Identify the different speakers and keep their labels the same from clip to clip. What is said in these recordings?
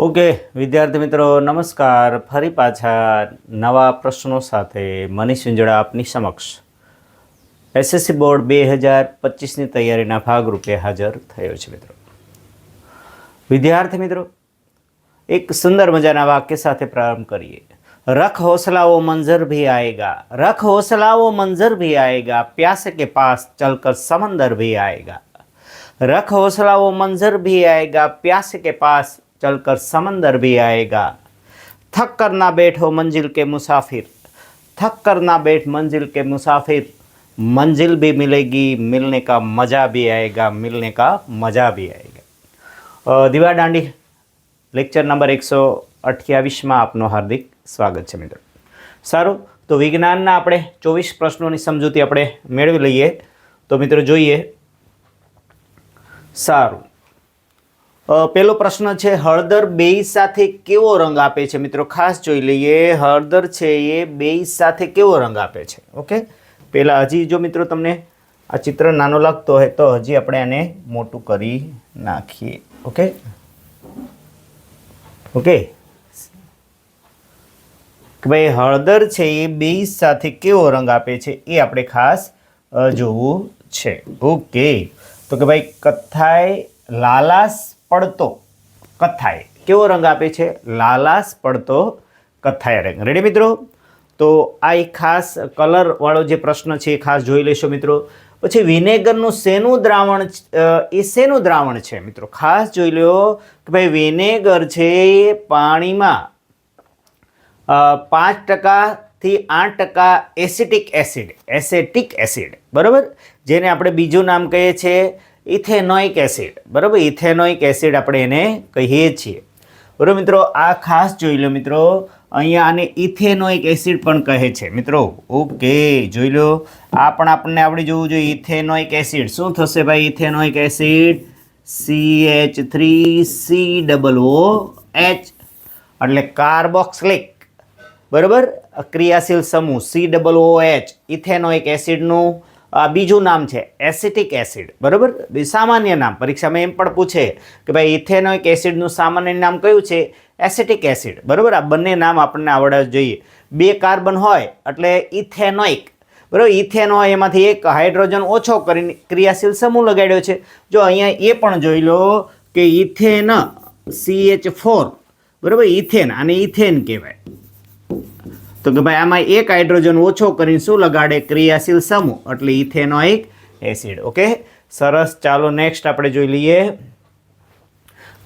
Speaker 1: Okay विद्यार्थी मित्रों नमस्कार फरी पाचा नवा प्रश्नों से मनीष विंजड़ा आपनी समक्ष एस एस सी बोर्ड बेहजार पच्चीस तैयारी भागरूपे हाजर थोड़े मित्रों विद्यार्थी मित्रों एक सुंदर मजाना वाक्य साथ प्रारंभ करिए रख हौसलाओ मंजर भी आएगा रख हौसला वो मंजर भी आएगा प्यास के पास चलकर समंदर भी आएगा रख हौसला वो मंजर भी आएगा प्यास के पास चलकर समंदर भी आएगा थक कर ना बैठो मंजिल के मुसाफिर थक कर ना बैठ मंजिल के मुसाफिर मंजिल भी मिलेगी मिलने का मज़ा भी आएगा मिलने का मज़ा भी आएगा અ, દીવા દાંડી લેક્ચર નંબર એકસો અઠ્યાવીસમાં આપનું હાર્દિક સ્વાગત છે મિત્રો સારું તો વિજ્ઞાનના આપણે ચોવીસ પ્રશ્નોની સમજૂતી આપણે મેળવી લઈએ તો મિત્રો જોઈએ સારું અ, પહેલો પ્રશ્ન છે, હળદર બેય સાથે કેવો રંગ આપે છે? મિત્રો, ખાસ જોઈ લઈએ, હળદર છે એ બેય સાથે કેવો રંગ આપે છે? ઓકે? પહેલાં હજી જો મિત્રો તમને આ ચિત્ર નાનો લાગતો હોય, તો હજી આપણે આને મોટું કરી નાખીએ. ઓકે? ઓકે? કે ભાઈ, હળદર છે એ બેય સાથે કેવો રંગ આપે છે એ આપણે ખાસ જોવું છે. ઓકે? તો કે ભાઈ કથ્થાઈ લાલાસ પડતો કથ્થાઈ કેવો રંગ આપે છે? લાલાસ પડતો કથ્થાઈ રંગ. રેડી મિત્રો? તો આ એક ખાસ કલરવાળો જે પ્રશ્ન છે એ ખાસ જોઈ લેશો મિત્રો. પછી વિનેગરનું શેનું દ્રાવણ એ શેનું દ્રાવણ છે મિત્રો? ખાસ જોઈ લો કે ભાઈ વિનેગર છે એ પાણીમાં પાંચ ટકાથી આઠ ટકા એસિટિક એસિડ, એસેટિક એસિડ. બરાબર? જેને આપણે બીજું નામ કહીએ છીએ ઇથેનોઇક એસિડ. બરાબર? ઇથેનોઇક એસિડ આપણે એને કહીએ છીએ. બરાબર મિત્રો? આ ખાસ જોઈ લો મિત્રો. અહીંયા આને ઇથેનોઇક એસિડ પણ કહે છે. મિત્રો, ઓકે, જોઈ લો. આ પણ આપણને આવડી જવું જોઈએ ઇથેનોઇક એસિડ. શું થશે ભાઈ ethanoic acid? C H three C double O H એટલે કાર્બોક્સિલિક બરાબર? ક્રિયાશીલ સમૂહ C double O H ethanoic એસિડનું બીજું નામ છે એસિટિક એસિડ, બરાબર? સામાન્ય નામ. પરીક્ષામાં એમ પણ પૂછે કે ભાઈ ઇથેનોઇક એસિડનું સામાન્ય નામ કયું છે? એસિટિક એસિડ, બરાબર? આ બંને નામ આપણને આવડવા જોઈએ. બે કાર્બન હોય એટલે ઇથેનોઇક, બરાબર? ઇથેન હોય એમાંથી એક હાઇડ્રોજન ઓછો કરીને ક્રિયાશીલ સમૂહ લગાડ્યો છે. જો અહીંયા એ પણ જોઈ લો કે ઇથેન સી એચ ફોર બરાબર? ઇથેન, આને ઇથેન કહેવાય. તો કે ભાઈ, આમાં એક હાઇડ્રોજન ઓછો કરીને શું લગાડે? ક્રિયાશીલ સમૂહ, એટલે ઇથેનોઇક એસિડ. ઓકે? સરસ. ચાલો નેક્સ્ટ આપણે જોઈ લઈએ.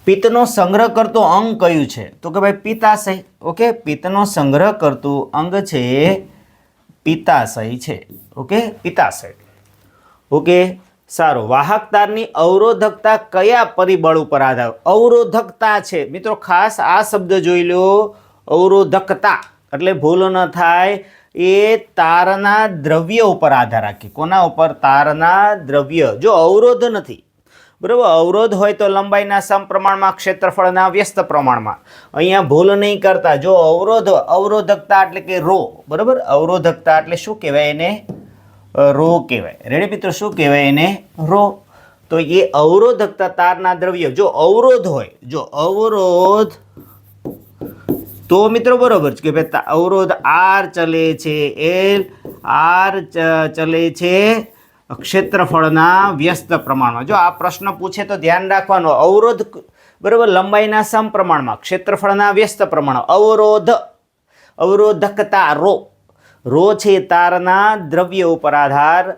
Speaker 1: પિત્તનો સંગ્રહ કરતો અંગ કયું છે? તો કે ભાઈ, પિત્તાશય. ઓકે? પિત્તનો સંગ્રહ કરતું અંગ છે પિત્તાશય છે. ઓકે? પિત્તાશય. ઓકે? સારું. વાહક તારની અવરોધકતા કયા પરિબળ ઉપર આધાર? અવરોધકતા છે. મિત્રો, ખાસ આ શબ્દ જોઈ લો. અવરોધકતા. એટલે ભૂલ ન થાય. એ તારના દ્રવ્ય ઉપર આધાર રાખે. કોના ઉપર? તારના દ્રવ્ય. જો અવરોધ નથી, બરાબર? અવરોધ હોય તો લંબાઈના સમપ્રમાણમાં, ક્ષેત્રફળના વ્યસ્ત પ્રમાણમાં. અહીંયા ભૂલ નહીં કરતા. જો અવરોધ, અવરોધકતા એટલે કે રો, બરાબર? અવરોધકતા એટલે શું કહેવાય એને? રો કહેવાય. રેડી મિત્રો? શું કહેવાય એને? રો. તો એ અવરોધકતા તારના દ્રવ્ય. જો અવરોધ હોય, જો અવરોધ તો મિત્રો બરોબર છે કે ભાઈ અવરોધ આર ચલે છે, એલ આર ચલે છે, ક્ષેત્રફળના વ્યસ્ત પ્રમાણમાં. જો આ પ્રશ્ન પૂછે તો ધ્યાન રાખવાનો, અવરોધ બરાબર લંબાઈના સમપ્રમાણમાં, ક્ષેત્રફળના વ્યસ્ત પ્રમાણ અવરોધ, અવરોધકતા રો રો છે તારના દ્રવ્ય ઉપર આધાર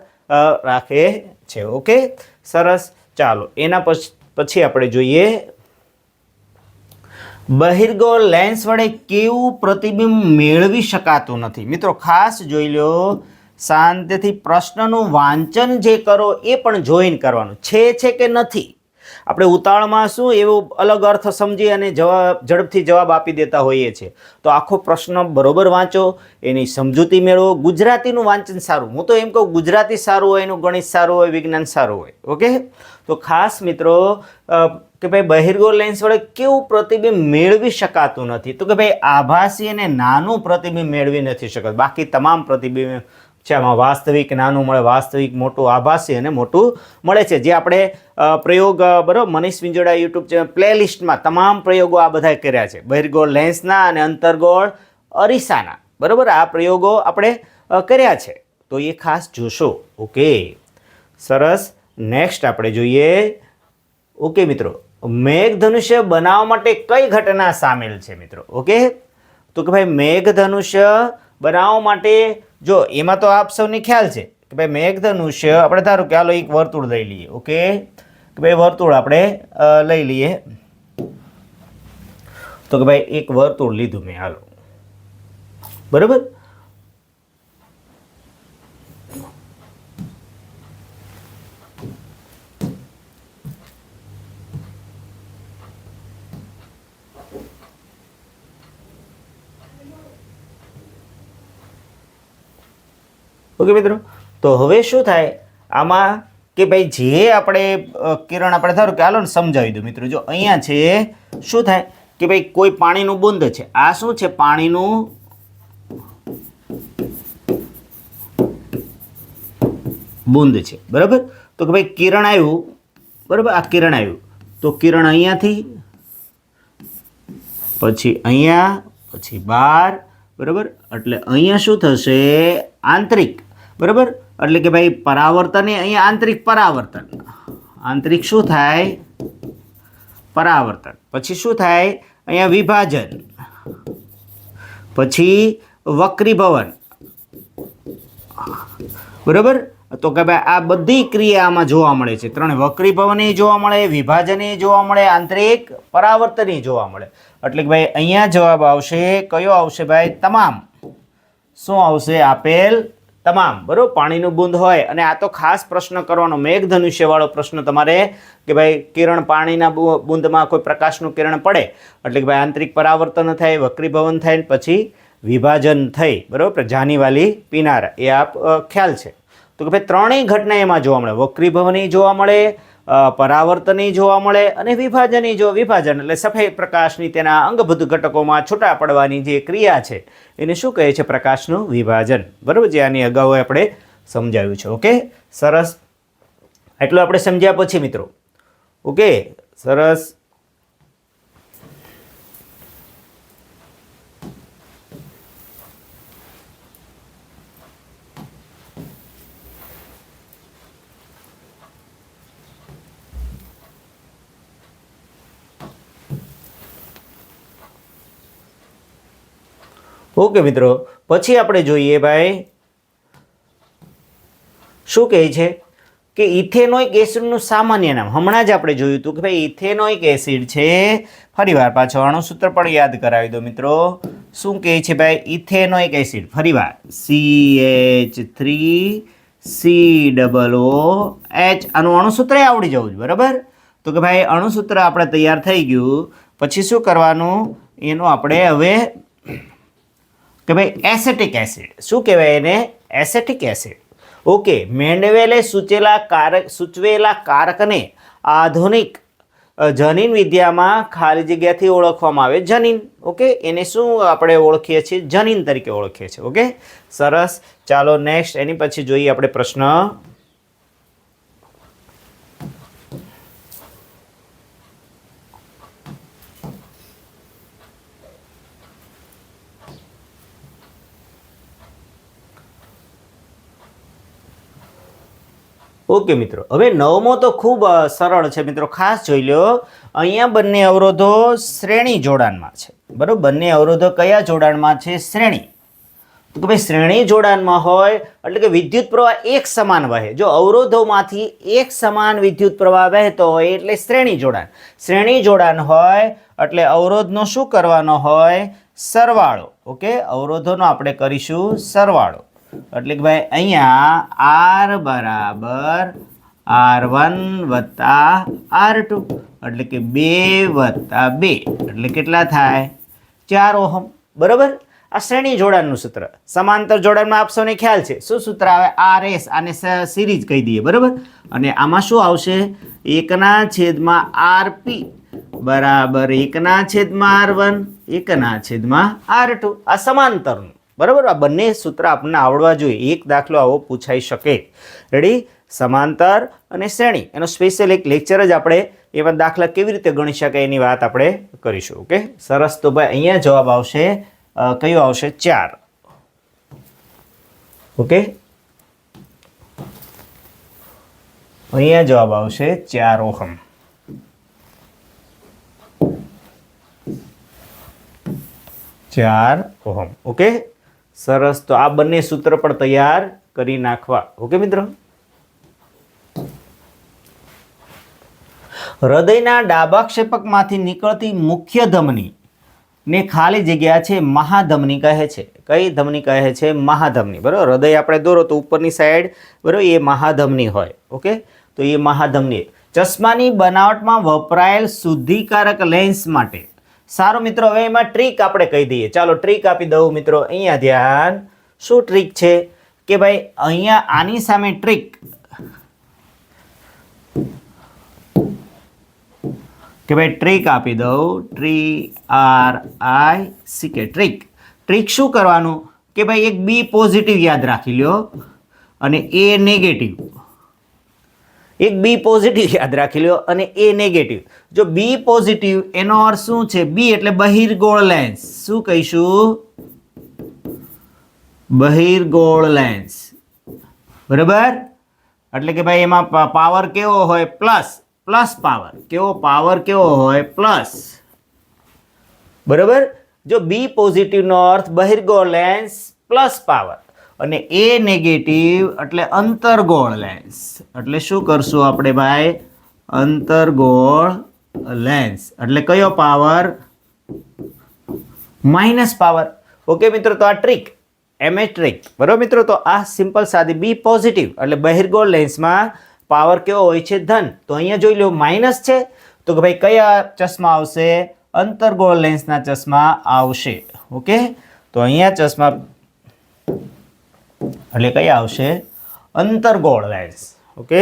Speaker 1: રાખે છે. ઓકે? સરસ. ચાલો, એના પછી પછી આપણે જોઈએ બહિર્ગોળ લેન્સ વડે કેવું પ્રતિબિંબ મેળવી શકાતું નથી? મિત્રો, ખાસ જોઈ લો. શાંતિથી પ્રશ્નનું વાંચન જે કરો એ પણ જોઈન કરવાનું. છે છે કે નથી? આપણે ઉતાવળમાં શું એવો અલગ અર્થ સમજી અને જવાબ, ઝડપથી જવાબ આપી દેતા હોઈએ છીએ. તો આખો પ્રશ્ન બરોબર વાંચો, એની સમજૂતી મેળવો. ગુજરાતીનું વાંચન સારું. હું તો એમ કહું, ગુજરાતી સારું હોય, એનું ગણિત સારું હોય, વિજ્ઞાન સારું હોય. ઓકે? તો ખાસ મિત્રો કે ભાઈ બહિર્ગોળ લેન્સ વડે કેવું પ્રતિબિંબ મેળવી શકાતું નથી? તો કે ભાઈ આભાસી અને નાનું પ્રતિબિંબ મેળવી નથી શકતું. બાકી તમામ પ્રતિબિંબ છે, આમાં વાસ્તવિક નાનું મળે, વાસ્તવિક મોટું આભાસી અને મોટું મળે છે. જે આપણે પ્રયોગ બરાબર, મનીષ વિંજોડા યુટ્યુબ ચેનલ પ્લેલિસ્ટમાં તમામ પ્રયોગો આ બધા કર્યા છે. બહિર્ગોળ લેન્સના અને અંતર્ગોળ અરીસાના. બરાબર? આ પ્રયોગો આપણે કર્યા છે. તો એ ખાસ જોશો. ઓકે. સરસ. નેક્સ્ટ આપણે જોઈએ. ઓકે મિત્રો. મેઘધનુષ્ય બનાવવા માટે કઈ ઘટના સામેલ છે મિત્રો? ઓકે? તો કે ભાઈ મેઘધનુષ્ય બનાવવા માટે, જો એમાં તો આપ સૌને ખ્યાલ છે કે ભાઈ મેઘધનુષ્ય, આપણે ધારો કે હાલો એક વર્તુળ લઈ લઈએ, ઓકે? કે ભાઈ વર્તુળ આપણે લઈ લઈએ. તો કે ભાઈ એક વર્તુળ લીધું મેં, હાલો. બરાબર? ઓકે મિત્રો? તો હવે શું થાય? આમાં કે ભાઈ જે આપણે કિરણ આપણે ધારો કે હાલો ને સમજાવી દઉં મિત્રો. જો અહીંયા છે, શું થાય? કે ભાઈ કોઈ પાણીનું બુંદ છે. આ શું છે પાણીનું? બુંદ છે. બરાબર? તો કે ભાઈ કિરણ આવ્યું. બરાબર? આ કિરણ આવ્યું. તો કિરણ અહીંયાથી, પછી અહીંયા, પછી બાર બરાબર? એટલે અહીંયા શું થશે? આંતરિક. બરાબર? એટલે કે ભાઈ પરાવર્તન એ અહીંયા આંતરિક પરાવર્તન. આંતરિક શું થાય? પરાવર્તન. પછી શું થાય? અહીંયા વિભાજન. પછી વક્રીભવન. બરાબર? તો કે ભાઈ આ બધી ક્રિયા આમાં જોવા મળે છે. ત્રણે વક્રીભવન જોવા મળે, વિભાજન જોવા મળે, આંતરિક પરાવર્તન જોવા મળે. એટલે કે ભાઈ અહીંયા જવાબ આવશે, કયો આવશે ભાઈ? તમામ. શું આવશે? આપેલ તમામ, બરાબર? પાણીનું બુંદ હોય. અને આ તો ખાસ પ્રશ્ન કરવાનો, મેઘધનુષ્યવાળો પ્રશ્ન તમારે, કે ભાઈ, કિરણ પાણીના બુંદમાં કોઈ પ્રકાશનું કિરણ પડે, એટલે કે ભાઈ, આંતરિક પરાવર્તન થાય, વક્રીભવન થાય પછી વિભાજન થઈ, બરાબર? જાનીવાલી પીનાર, એ આપ ખ્યાલ છે. તો કે ભાઈ, ત્રણેય ઘટના એમાં જોવા મળે. વક્રીભવન જોવા મળે પરાવર્તન જોવા મળે અને વિભાજની જો વિભાજન એટલે સફેદ પ્રકાશની તેના અંગભૂત ઘટકોમાં છૂટા પડવાની જે ક્રિયા છે, એને શું કહે છે પ્રકાશનું વિભાજન? બરાબર જે આની અગાઉ આપણે સમજાવ્યું છે. ઓકે? સરસ. એટલું આપણે સમજ્યા પછી મિત્રો. ઓકે? સરસ. ઓકે મિત્રો, પછી આપણે જોઈએ ભાઈ, શું કહે છે? કે ઇથેનોઇક એસિડનું સામાન્ય નામ. હમણાં જ આપણે જોયું હતું કે ભાઈ ઇથેનોઇક એસિડ છે. ફરીવાર પાછો અણુસૂત્ર પણ યાદ કરાવી દો મિત્રો. શું કહે છે ભાઈ? Ethanoic acid. ફરીવાર. C H three C double O H આનું અણુસૂત્ર આવડી જવું જોઈએ બરાબર? તો કે ભાઈ અણુસૂત્ર આપણે તૈયાર થઈ ગયું. પછી શું કરવાનું? એનું આપણે હવે કે ભાઈ એસેટિક એસિડ. શું કહેવાય એને? Acetic acid. ઓકે, મેન્ડવેલે સૂચેલા કારક, સૂચવેલા કારકને આધુનિક જનીન વિદ્યામાં ખાલી જગ્યાથી ઓળખવામાં આવે. જનીન, ઓકે? એને શું આપણે ઓળખીએ છીએ? જનીન તરીકે ઓળખીએ છીએ, ઓકે? સરસ. ચાલો, નેક્સ્ટ, એની પછી જોઈએ આપણે પ્રશ્ન ઓકે મિત્રો, હવે નવમો તો ખૂબ સરળ છે મિત્રો, ખાસ જોઈ લો. અહીંયા બંને અવરોધો શ્રેણી જોડાણમાં છે. બરાબર? બંને અવરોધો કયા જોડાણમાં છે? શ્રેણી. તો કે ભાઈ, શ્રેણી જોડાણમાં હોય, એટલે કે વિદ્યુત પ્રવાહ એક સમાન વહે. જો અવરોધોમાંથી એક સમાન વિદ્યુત પ્રવાહ વહેતો હોય, એટલે શ્રેણી જોડાણ. શ્રેણી જોડાણ હોય, એટલે અવરોધનો શું કરવાનો હોય? સરવાળો. ઓકે? અવરોધોનો આપણે કરીશું સરવાળો. એટલે કે ભાઈ અહીંયા આર બરાબર આર વન વત્તા આર ટુ, એટલે કે બે વત્તા બે. એટલે કેટલા થાય? ચાર ઓહમ. બરાબર? આ શ્રેણી જોડાણનું સૂત્ર. સમાંતર જોડાણમાં આપ સૌને ખ્યાલ છે. શું સૂત્ર આવે? આર એસ આને સિરીઝ કહી દઈએ. બરાબર? અને આમાં શું આવશે? એકના છેદમાં આર પી. બરાબર. એકના છેદમાં આર વન. એકના છેદમાં આર ટુ. આ સમાંતરનું. બરાબર? આ બંને સૂત્ર આપણને આવડવા જોઈએ. એક દાખલો આવો પૂછાઈ શકે. રેડી સમાંતર અને શ્રેણી. એનો સ્પેશિયલ એક લેક્ચર જ આપણે એમાં દાખલા કેવી રીતે ગણી શકાય એની વાત આપણે કરીશું ઓકે સરસ. તો ભાઈ, અહીંયા જવાબ આવશે કયો આવશે? ચાર. ઓકે અહીંયા જવાબ આવશે ચાર ઓહમ. ચાર ઓહમ ઓકે સરસ. તો આ બંને સૂત્ર પણ તૈયાર કરી નાખવા. ઓકે મિત્રો? હૃદયના ડાબા ક્ષેપકમાંથી નીકળતી મુખ્ય ધમની ને ખાલી જગ્યા છે મહાધમની કહે છે. કઈ ધમની કહે છે? મહાધમની. બરાબર? હૃદય આપણે દોરો તો ઉપરની સાઈડ બરાબર? એ મહાધમની હોય. ઓકે? તો એ મહાધમની. ચશ્માની બનાવટમાં વપરાયેલ શુદ્ધિકારક લેન્સ માટે સારું મિત્રો, હવે એમાં ટ્રીક આપણે કહી દઈએ. ચાલો ટ્રીક આપી દઉં મિત્રો, અહીંયા ધ્યાન. શું ટ્રીક છે? કે ભાઈ, અહીંયા આની સામે ટ્રીક કે ભાઈ ટ્રીક આપી દઉં. T R I C K trick trick શું કરવાનું? કે ભાઈ, એક બી પોઝિટિવ યાદ રાખી લ્યો. અને એ નેગેટિવ એક બી પોઝિટિવ યાદ રાખી લ્યો અને એ નેગેટિવ જો બી પોઝિટિવ એનો અર્થ શું છે? બી એટલે બહિર્ગોળ લેન્સ શું કહીશું? બહિર્ગોળ લેન્સ બરાબર? એટલે કે ભાઈ એમાં પાવર કેવો હોય? પ્લસ પ્લસ પાવર કેવો? પાવર કેવો હોય? પ્લસ બરાબર? જો બી પોઝિટિવનો અર્થ બહિર્ગોળ લેન્સ પ્લસ પાવર અને એ નેગેટિવ એટલે અંતર્ગોળ લેન્સ એટલે શું કરશું આપણે ભાઈ? અંતર્ગોળ લેન્સ એટલે કયો પાવર માઇનસ પાવર ઓકે મિત્રો, તો આ ટ્રીક એમએ ટ્રીક બરાબર મિત્રો, તો આ સિમ્પલ સાદી બી પોઝિટિવ એટલે બહિર્ગોળ લેન્સમાં પાવર કેવો હોય છે? ધન. તો અહીંયા જોઈ લો માઇનસ છે. તો કે ભાઈ કયા ચશ્મા આવશે? અંતર્ગોળ લેન્સના ચશ્મા આવશે. ઓકે તો અહીંયા ચશ્મા એટલે કયા આવશે? અંતરગોળ લેન્સ ઓકે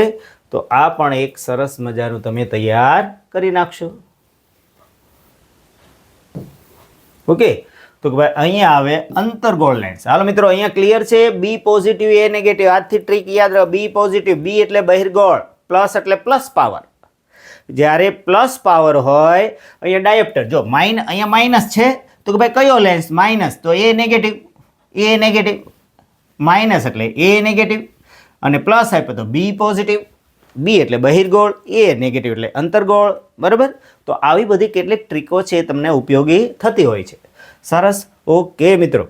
Speaker 1: તો આ પણ એક સરસ મજાનું તમે તૈયાર કરી નાખશો. ઓકે તો કે ભાઈ, અહીંયા આવે અંતરગોળ લેન્સ હાલો મિત્રો, અહીંયા ક્લિયર છે? બી પોઝિટિવ એ નેગેટિવ આજથી ટ્રીક યાદ રાખો બી પોઝિટિવ બી એટલે બહિર્ગોળ. પ્લસ એટલે પ્લસ પાવર જ્યારે પ્લસ પાવર હોય, અહીંયા ડાયપ્ટર જો માઇન અહીંયા માઇનસ છે. તો કે ભાઈ, કયો લેન્સ માઇનસ તો A negative A negative minus એટલે એ નેગેટિવ અને પ્લસ આપ્યો તો બી પોઝિટિવ બી એટલે બહિર્ગોળ એ નેગેટિવ એટલે અંતર્ગોળ, બરાબર? તો આવી બધી કેટલીક ટ્રીકો છે તમને ઉપયોગી થતી હોય છે. સરસ. ઓકે મિત્રો.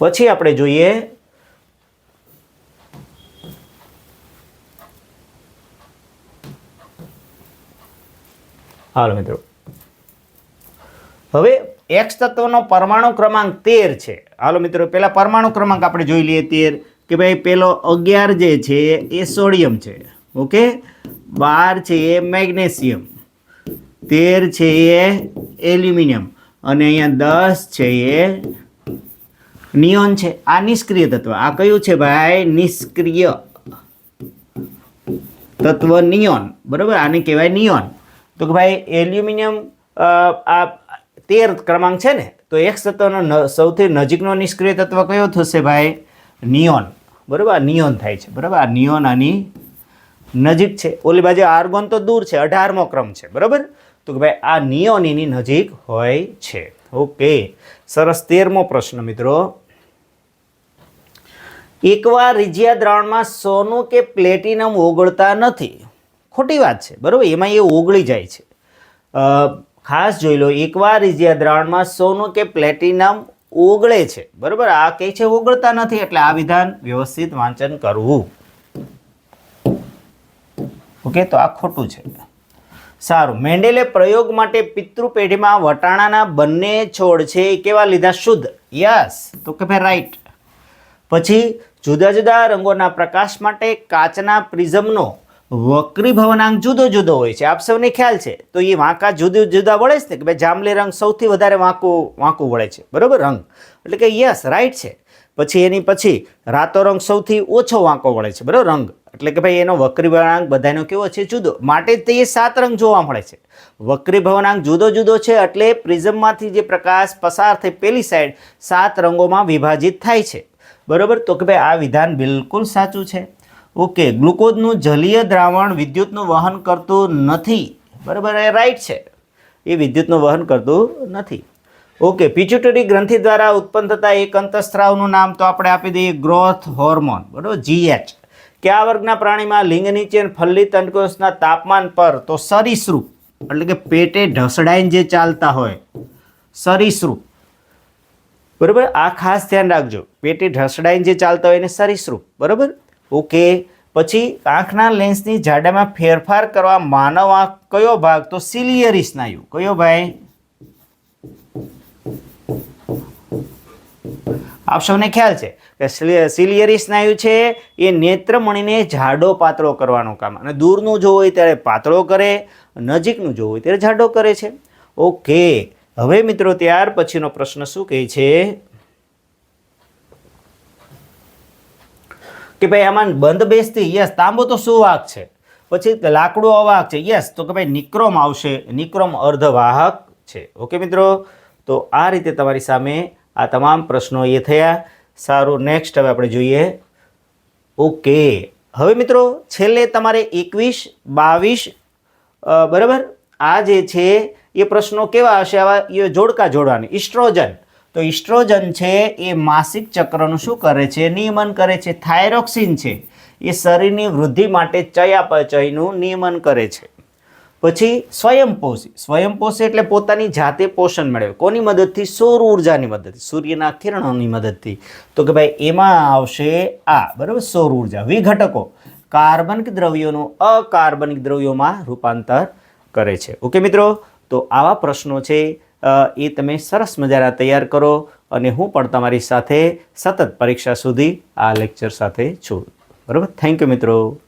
Speaker 1: પછી આપણે જોઈએ હાલો મિત્રો. હવે એક્સ તત્વનો પરમાણુ ક્રમાંક તેર છે. હાલો મિત્રો પહેલાં પરમાણુ ક્રમાંક આપણે જોઈ લઈએ તેર, કે ભાઈ પેલો અગિયાર જે છે એ સોડિયમ છે. ઓકે? બાર છે એ મેગ્નેશિયમ. તેર છે એ એલ્યુમિનિયમ. અને અહીંયા દસ છે એ નિયોન છે. આ નિષ્ક્રિય તત્વ. આ કયું છે ભાઈ? નિષ્ક્રિય તત્વ નિયોન. બરાબર? આને કહેવાય નિયોન. તો કે ભાઈ એલ્યુમિનિયમ આ તેર ક્રમાંક છે ને, તો એક તત્વનો સૌથી નજીકનો નિષ્ક્રિય તત્વ કયો થશે ભાઈ? નિયોન. બરાબર? નિયોન થાય છે. બરાબર? આ નિયોન આની નજીક છે. ઓલી બાજુ આર્ગોન તો દૂર છે, અઢારમો ક્રમ છે. બરાબર? તો કે ભાઈ, આ નિયોન એની નજીક હોય છે. ઓકે. સરસ. તેરમો પ્રશ્ન મિત્રો. એકવાર રીજિયા દ્રાવણમાં સોનું કે પ્લેટિનમ ઓગળતા નથી. ખોટી વાત છે. બરાબર? એમાં એ ઓગળી જાય છે. ખાસ જોઈ લો, એકવાર રીજિયા દ્રાવણમાં સોનું કે પ્લેટિનમ ઓગળે છે, બરાબર? આ કહે છે ઓગળતા નથી, એટલે આ વિધાન વ્યવસ્થિત વાંચન કરવું. ઓકે, તો આ ખોટું છે. સારું, મેન્ડેલે પ્રયોગ માટે પિતૃ પેઢીમાં વટાણાના બંને છોડ છે, એ કેવા લીધા? શુદ્ધ. યસ. તો કે ભાઈ રાઈટ. પછી જુદા જુદા રંગોના પ્રકાશ માટે કાચના પ્રિઝમનો વક્રી ભવનાંક જુદો જુદો હોય છે. આપ સૌને ખ્યાલ છે. તો એ વાંકા જુદા જુદા વળે છે ને કે ભાઈ જાંબલી રંગ સૌથી વધારે વાંકું વાંકું વળે છે. બરાબર? રંગ. એટલે કે યસ, રાઈટ છે. પછી એની પછી રાતો રંગ સૌથી ઓછો વાંકો વળે છે. બરાબર? રંગ. એટલે કે ભાઈ એનો વક્રી ભવનાંક બધાનો કેવો છે? જુદો. માટે તે સાત રંગ જોવા મળે છે. વક્રી ભવનાંક જુદો જુદો છે એટલે પ્રિઝમમાંથી જે પ્રકાશ પસાર થઈ પેલી સાઈડ સાત રંગોમાં વિભાજિત થાય છે. બરાબર? તો કે ભાઈ આ વિધાન બિલકુલ સાચું છે. ઓકે, ગ્લુકોઝનું જલીય દ્રાવણ વિદ્યુતનું વહન કરતું નથી. બરાબર, એ રાઈટ છે. એ વિદ્યુતનું વહન કરતું નથી. ઓકે પિચ્યુટરી ગ્રંથિ દ્વારા ઉત્પન્ન થતા એક અંતઃસ્ત્રાવનું નામ તો આપણે આપી દઈએ ગ્રોથ હોર્મોન બરાબર જીએચ કયા વર્ગના પ્રાણીમાં લિંગ નીચે ફલ્લી તંડકોષના તાપમાન પર તો સરીસૃપ, એટલે કે પેટે ઢસડાઈને જે ચાલતા હોય, સરીસૃપ. બરાબર, આ ખાસ ધ્યાન રાખજો. પેટે ઢસડાઈને જે ચાલતા હોય એને સરીસૃપ, બરાબર? ઓકે, પછી આંખના લેન્સની જાડામાં ફેરફાર કરવા માનવ આંખ કયો ભાગ? તો સિલિયરી સ્નાયુ કયો ભાઈ? આપ સૌને ખ્યાલ છે કે સિલિયરી સ્નાયુ છે, એ નેત્રમણીને જાડો પાતળો કરવાનું કામ. અને દૂરનું જોવું હોય ત્યારે પાતળો કરે, નજીકનું જોવું હોય ત્યારે જાડો કરે છે. ઓકે, હવે મિત્રો ત્યાર પછીનો પ્રશ્ન શું કહે છે? કે ભાઈ આમાં બંધ બેસતી યસ, તાંબો તો સુવાહક છે. પછી લાકડું અવાહક છે, યસ, તો કે ભાઈ નિક્રોમ આવશે, નિક્રોમ અર્ધવાહક છે. ઓકે મિત્રો? તો આ રીતે તમારી સામે આ તમામ પ્રશ્નો એ થયા. સારું, નેક્સ્ટ હવે આપણે જોઈએ. ઓકે. હવે મિત્રો, છેલ્લે તમારે એકવીસ, બાવીસ બરાબર? આ જે છે, એ પ્રશ્નો કેવા હશે આવા? એ જોડકા જોડવાની. ઇસ્ટ્રોજન. તો ઇસ્ટ્રોજન છે એ માસિક ચક્રનું શું કરે છે? નિયમન કરે છે. થાઇરોક્સિન છે. એ શરીરની વૃદ્ધિ માટે ચયાપચયનું નિયમન કરે છે. પછી સ્વયંપોષી સ્વયંપોષી એટલે પોતાની જાતે પોષણ મેળવે. કોની મદદથી? સૌર ઉર્જાની મદદથી. સૂર્યના કિરણોની મદદથી. તો કે ભાઈ, એમાં આવશે આ. બરાબર? સૌર ઊર્જા. વિઘટકો. કાર્બનિક દ્રવ્યોનું અકાર્બનિક દ્રવ્યોમાં રૂપાંતર કરે છે. ઓકે મિત્રો? તો આવા પ્રશ્નો છે. એ તમે સરસ મજાના તૈયાર કરો અને હું પણ તમારી સાથે સતત પરીક્ષા સુધી આ લેક્ચર સાથે છું. બરાબર? થેન્ક યુ મિત્રો.